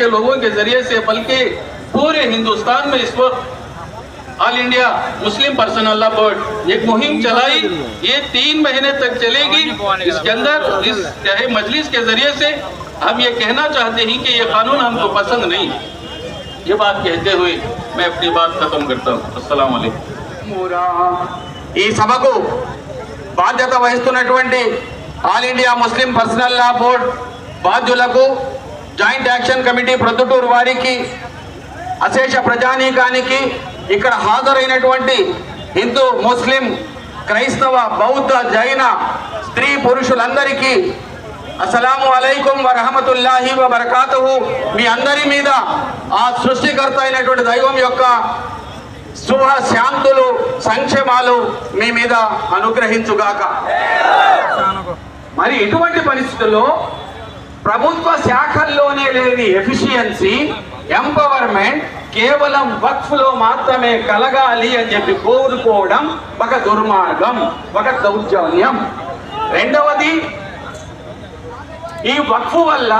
के लोगों के जरिए से बल्कि पूरे हिंदुस्तान में इस वक्त all India Muslim personal law board एक मुहिम चलाई ये तीन महीने तक चलेगी इसके अंदर इस चाहे मजलिस के जरिए से हम ये कहना चाहते हैं कि ये कानून हमको पसंद नहीं ये बात कहते हुए मैं अपनी बात खत्म करता हूँ अस्सलाम वालेकुम ఈ సభకు బాధ్యత వహిస్తున్నటువంటి all India Muslim personal law board బాధ్యులకు joint action committee Proddatur వారికి అశేష ప్రజానీకానికి ఇక్కడ హాజరైనటువంటి హిందూ ముస్లిం క్రైస్తవ బౌద్ధ జైన స్త్రీ పురుషులందరికీ అస్సలాము అలైకుం వరహమతుల్లాహి వబర్కాతుహు. మీ అందరి మీద ఆ సృష్టికర్త అయినటువంటి దైవం యొక్క శుభ శాంతులు సంక్షేమాలు మీ మీద అనుగ్రహించుగాక. మరి ఇటువంటి పరిస్థితుల్లో ప్రభుత్వ శాఖల్లోనే లేని ఎఫిషియన్సీ ఎంపవర్మెంట్ కేవలం వక్ఫ్లో మాత్రమే కలగాలి అని చెప్పి కోరుకోవడం ఒక దుర్మార్గం ఒక దౌర్జన్యం. రెండవది ఈ వక్ఫ్ వల్ల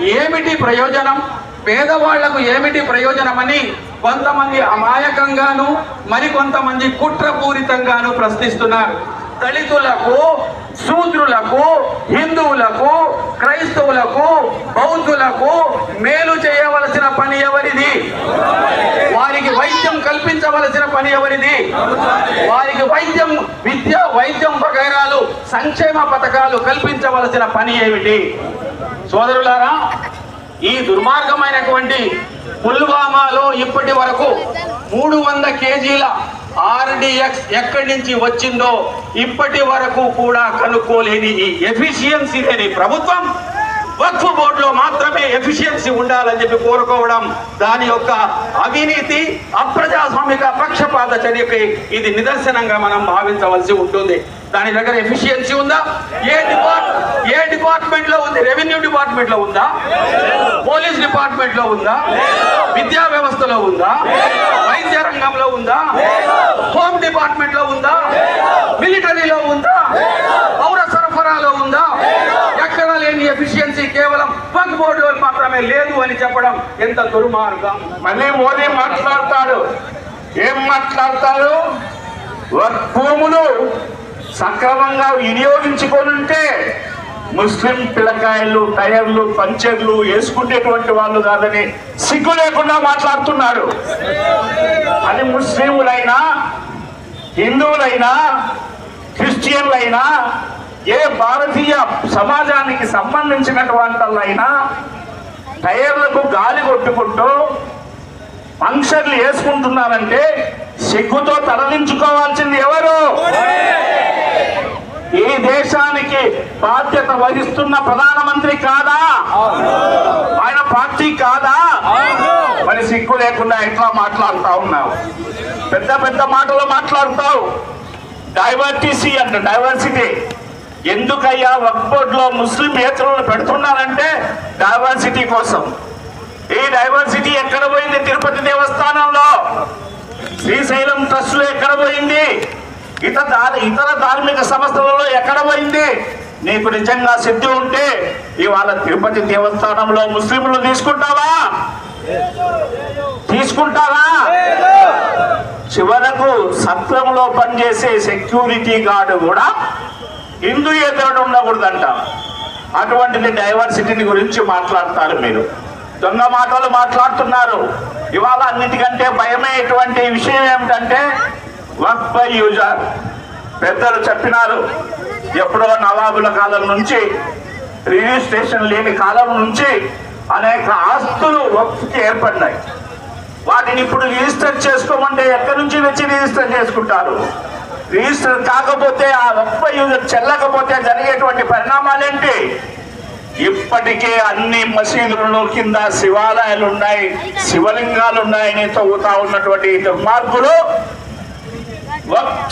ఏమిటి ప్రయోజనం? పేదవాళ్ళకు ఏమిటి ప్రయోజనమని కొంతమంది అమాయకంగాను మరికొంతమంది కుట్రపూరితంగాను ప్రశ్నిస్తున్నారు. దళితులకు శూద్రులకు హిందువులకు క్రైస్తవులకు బౌద్ధులకు మేలు చేయవలసిన పని ఎవరిది? వారికి వైద్యం కల్పించవలసిన పని ఎవరిది? వారికి వైద్యం విద్య వైద్యం వగైరాలు సంక్షేమ పథకాలు కల్పించవలసిన పని ఏమిటి? సోదరులారా ఈ దుర్మార్గమైనటువంటి పుల్వామాలో ఇప్పటి వరకు మూడు వంద కేజీల ఆర్డిఎక్స్ ఎక్కడి నుంచి వచ్చిందో ఇప్పటి వరకు కూడా కనుక్కోలేని ఈ ఎఫిషియన్సీ లేని ప్రభుత్వం. వక్ఫ్ బోర్డులో మాత్రమే ఎఫిషియన్సీ ఉండాలని చెప్పి కోరుకోవడం దాని యొక్క అవినీతి అప్రజాస్వామిక పక్షపాత చర్యకి ఇది నిదర్శనంగా మనం భావించవలసి ఉంటుంది. దాని దగ్గర ఎఫిషియన్సీ ఉందా? ఏ డిపార్ట్ ఏ డిపార్ట్మెంట్లో ఉంది? రెవెన్యూ డిపార్ట్మెంట్లో ఉందా? పోలీస్ డిపార్ట్మెంట్లో ఉందా? విద్యా వ్యవస్థలో ఉందా? వైద్య రంగంలో ఉందా? హోమ్ డిపార్ట్మెంట్లో ఉందా? మిలిటరీలో ఉందా? పౌర సరఫరాలో ఉందా? ఎక్కడ లేని ఎఫిషియన్సీ కేవలం పగ్ బోర్డులో మాత్రమే లేదు అని చెప్పడం ఎంత దుర్మార్గం? మళ్ళీ మోదీ మాట్లాడతాడు. ఏం మాట్లాడతాడు? వక్ భూములు సక్రమంగా వినియోగించుకొని ఉంటే ముస్లిం పిల్లకాయలు టైర్లు పంచర్లు వేసుకునేటువంటి వాళ్ళు కాదని సిగ్గు లేకుండా మాట్లాడుతున్నారు. అది ముస్లింలైనా హిందువులైనా క్రిస్టియన్లైనా ఏ భారతీయ సమాజానికి సంబంధించినటువంటి వాళ్ళైనా టైర్లకు గాలి కొట్టుకుంటూ ఫంక్షన్లు వేసుకుంటున్నారంటే సిగ్గుతో తరలించుకోవాల్సింది ఎవరు? దేశానికి బాధ్యత వహిస్తున్న ప్రధానమంత్రి కాదా? ఆయన పార్టీ కాదా? మరి సిగ్గు లేకుండా ఎట్లా మాట్లాడుతా ఉన్నావు? పెద్ద పెద్ద మాటలు మాట్లాడుతావు. డైవర్టీసీ అంట డైవర్సిటీ. ఎందుకయ్యా వక్ బోర్డులో ముస్లిం ఏతరులు పెడుతున్నారంటే డైవర్సిటీ కోసం? ఈ డైవర్సిటీ ఎక్కడ పోయింది తిరుపతి దేవస్థానంలో? శ్రీశైలం ట్రస్ట్ ఎక్కడ పోయింది? ఇతర ఇతర ధార్మిక సంస్థలలో ఎక్కడ పోయింది? నీకు నిజంగా సిద్ధి ఉంటే ఇవాళ తిరుపతి దేవస్థానంలో ముస్లింలు తీసుకుంటావా? తీసుకుంటారా చివరకు సత్రంలో పనిచేసే సెక్యూరిటీ గార్డు కూడా హిందూ ఎదురు ఉండకూడదంట. అటువంటిది డైవర్సిటీని గురించి మాట్లాడతారు మీరు. దొంగ మాటలు మాట్లాడుతున్నారు. ఇవాళ అన్నిటికంటే భయమయ్యేటువంటి విషయం ఏమిటంటే వర్క్ బై యూజర్. పెద్దలు చెప్పినారు ఎప్పుడో నవాబుల కాలం నుంచి రిజిస్ట్రేషన్ లేని కాలం నుంచి అనేక ఆస్తులు వక్ఫ్కి ఏర్పడినాయి. వాటిని ఇప్పుడు రిజిస్టర్ చేసుకోమంటే ఎక్కడి నుంచి వచ్చి రిజిస్టర్ చేసుకుంటారు? రిజిస్టర్ కాకపోతే ఆ ఒక్క యూజర్ చెల్లకపోతే జరిగేటువంటి పరిణామాలేంటి? ఇప్పటికే అన్ని మసీదులను కింద శివాలయాలు ఉన్నాయి శివలింగాలు ఉన్నాయని తవ్వుతా ఉన్నటువంటి దుర్మార్గులు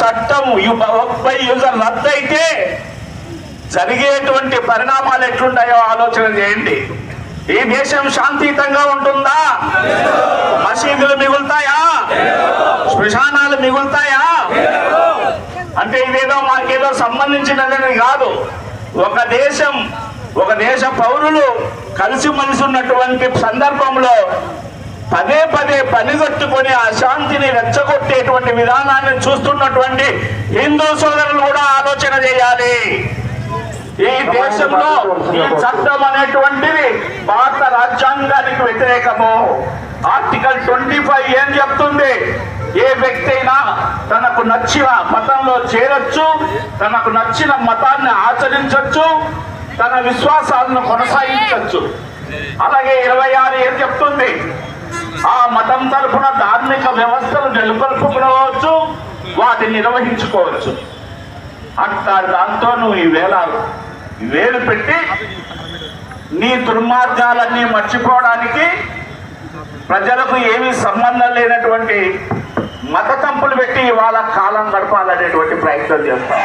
చట్టం ఒక్క యూజర్ రద్దయితే జరిగేటువంటి పరిణామాలు ఎట్లుంటాయో ఆలోచన చేయండి. ఈ దేశం శాంతియుతంగా ఉంటుందా? మసీదులు మిగులుతాయా? శ్మశానాలు మిగులుతాయా? అంటే ఇదేదో మాకేదో సంబంధించినదని కాదు. ఒక దేశం ఒక దేశ పౌరులు కలిసిమెలిసి ఉన్నటువంటి సందర్భంలో పదే పదే పనిగట్టుకొని అశాంతిని రెచ్చగొట్టేటువంటి విధానాన్ని చూస్తున్నటువంటి హిందూ సోదరులు కూడా ఆలోచన చేయాలి. ఈ దేశంలో ఈ చట్టం అనేటువంటిది భారత రాజ్యాంగానికి వ్యతిరేకము. ఆర్టికల్ ట్వంటీ ఫైవ్ ఏం చెప్తుంది? ఏ వ్యక్తి అయినా తనకు నచ్చిన మతంలో చేరొచ్చు తనకు నచ్చిన మతాన్ని ఆచరించవచ్చు తన విశ్వాసాలను కొనసాగించవచ్చు అలాగే ఇరవై ఆరు ఏం చెప్తుంది? ఆ మతం తరఫున ధార్మిక వ్యవస్థలు నెలకొల్పుకోవచ్చు వాటిని నిర్వహించుకోవచ్చు. అట్లా దాంతో నువ్వు ఈ వేల వేలు పెట్టి నీ దుర్మార్గాలన్నీ మర్చిపోవడానికి ప్రజలకు ఏమీ సంబంధం లేనటువంటి మత తంపులు పెట్టి ఇవాళ కాలం గడపాలనేటువంటి ప్రయత్నం చేస్తాం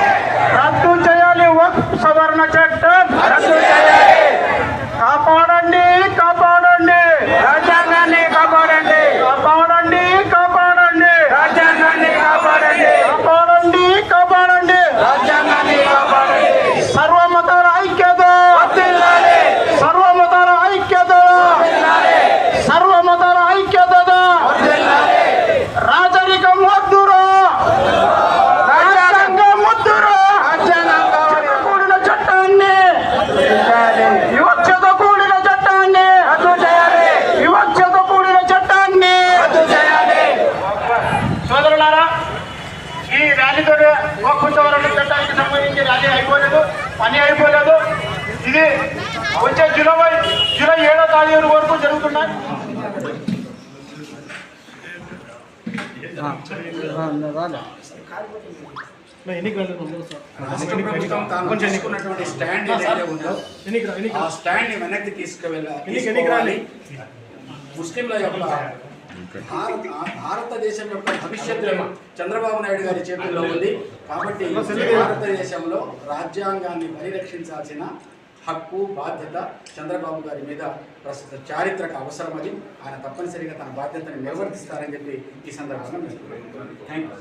పని అయిపోలేదు. ఇది వచ్చే జూలై జూలై ఏడో తారీఖు వరకు జరుగుతున్నాయి. స్టాండ్ ఏదైతే ఉందో ఆ స్టాండ్ని వెనక్కి తీసుకువెళ్ళ తీసుకోవాలి. ముస్లింల యొక్క భారతదేశం యొక్క భవిష్యత్తు చంద్రబాబు నాయుడు గారి చేతుల్లో ఉంది. కాబట్టి భారతదేశంలో రాజ్యాంగాన్ని పరిరక్షించాల్సిన హక్కు బాధ్యత చంద్రబాబు గారి మీద ప్రస్తుత చారిత్రక అవసరం అది. ఆయన తప్పనిసరిగా తన బాధ్యతను నిర్వర్తిస్తారని చెప్పి ఈ సందర్భంగా మేము థ్యాంక్ యూ